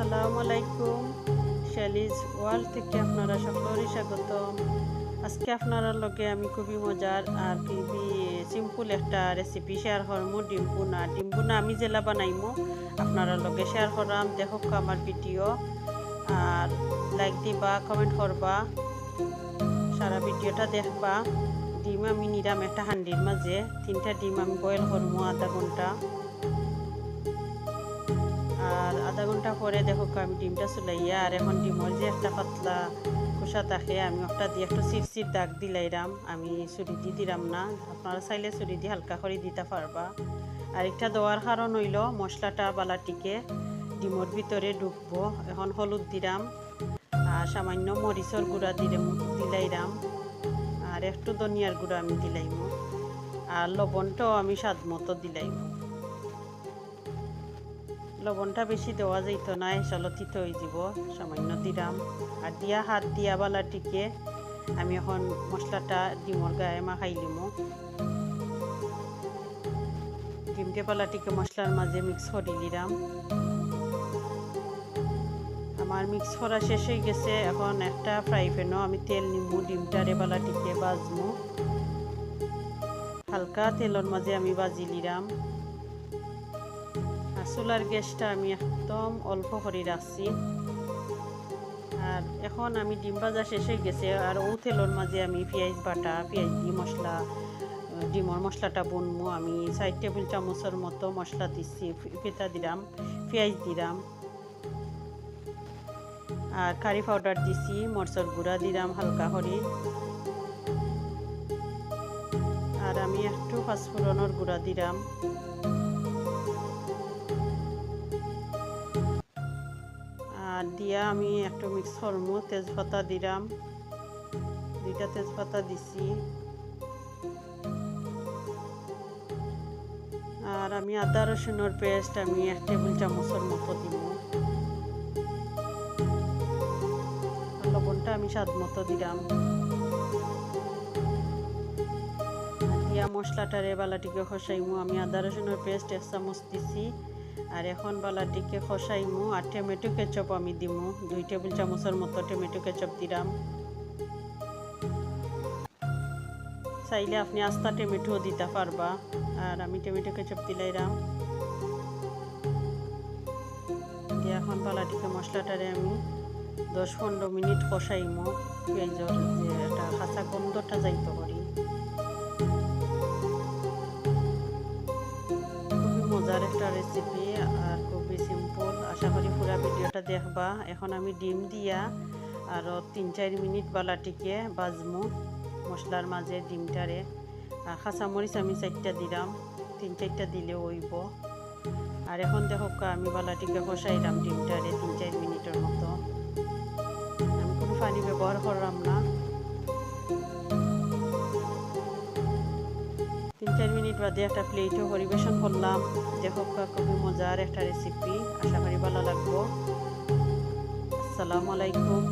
আসসালামু আলাইকুম। শ্যালিজ ওয়ার্ল্ড থেকে আপনারা সকলেরই স্বাগত আজকে আপনারা লগে আমি খুবই মজার আর খুবই সিম্পল একটা রেসিপি শেয়ার করমু, ডিম্পুনা। ডিম্পুনা আমি জেলা বানাইমু, আপনারা লগে শেয়ার করাম। দেখক আমার ভিডিও আর লাইক দিবা কমেন্ট করবা। সারা ভিডিওটা দেখবা। ডিম আমি নিরাম একটা হান্ডির মাঝে। তিনটা ডিম আমি বয়েল করব আধা ঘণ্টা। আর আধা ঘণ্টা পরে দেখো আমি ডিমটা চুলাইয়া আর এখন ডিমের যে একটা পাতলা খোসা থাকে, আমি একটা দিয়ে একটু চিরচির দাগ দিলাইরাম। আমি চুরি দি দিলাম না। আপনারা চাইলে চুরি দিয়ে হালকা করে দিতে পারবা। আর একটা দেওয়ার কারণ হইল মশলাটা বালাটিকে ডিমের ভিতরে ঢুকবো। এখন হলুদ দিলাম আর সামান্য মরিচর গুঁড়া দিলাম দিলাইরাম। আর একটু ধনিয়ার গুঁড়া আমি দিলাইম। আর লবণটাও আমি স্বাদ মতো দিলাইম। লবণটা বেশি দেওয়া যাইত না চলতিত হয়ে যাব, সামান্য দিলাম। আর দিয়া হাত দিয়া বালা বালাটিকে আমি এখন মশলাটা ডিমর গায়ে মাখাই লিমো ডিমটে পালাটিকে মশলার মাঝে মিক্স করে দিলাম। আমার মিক্স করা শেষ হয়ে গেছে, এখন একটা ফ্রাই প্যানও আমি তেল নিমু ডিমটারে বালাটিকে বাজমু। হালকা তেলের মাঝে আমি বাজি লিলাম আর চুলার গ্যাসটা আমি একদম অল্প করে রাখছি। আর এখন আমি ডিম ভাজা শেষ হয়ে গেছে, আর ও তেলের মাঝে আমি পেঁয়াজ বাটা, পেঁয়াজ দিয়ে মশলা, ডিমর মশলাটা বনবো। আমি চার টেবিল চামচের মতো মশলা দিচ্ছি পেতা দিলাম, পেঁয়াজ দিলাম। আর কারি পাউডার দিছি, মরচর গুঁড়া দিলাম হালকা করে। আর আমি একটু পাঁচফোড়নের গুঁড়া দিলাম। আর দিয়া আমি একটু মিক্স করমু তেজপাতা দিলাম। দুইটা তেজপাতা দিছি। আর আমি আদা রসুনের পেস্ট আমি এক টেবিল চামচের মতো দিব। লবণটা আমি স্বাদ মতো দিলাম। দিয়া মশলাটারে বালাটিকে খসাইমু। আমি আদা রসুনের পেস্ট এক চামচ দিছি। আর এখন বালাটিকে খসাইমু আর টমেটো কেচপ আমি দিমু। দুই টেবিল চামচের মতো টমেটো কেচপ দিলাম। চাইলে আপনি আস্তা টমেটো দিতে পারবা। আর আমি টমেটো কেচপ দিলাইরাম দিয়ে এখন বালাটিকে মশলাটারে আমি দশ পনেরো মিনিট কষাইমো পেঁয়াজর যে একটা কাঁচা গন্ধটা যাইতে পারি। রেসিপি আর খুবই সিম্পল। আশা করি পুরো ভিডিওটা দেখবা। এখন আমি ডিম দিয়া আরও তিন চার মিনিট বালাটিকে বাজমু মশলার মাঝে ডিমটারে। কাঁচামরিচ আমি চারটা দিলাম। তিন চারটা দিলে হইব। আর এখন দেখো আমি বালাটিকে কষাইলাম ডিমটারে তিন চার মিনিটের মতো। আমি কোনো পানি ব্যবহার করলাম না। তিন চার মিনিট বাদে একটা প্লেটও পরিবেশন করলাম। দেখো খুবই মজার একটা রেসিপি আশা করি ভালো লাগবো। আসসালামু আলাইকুম।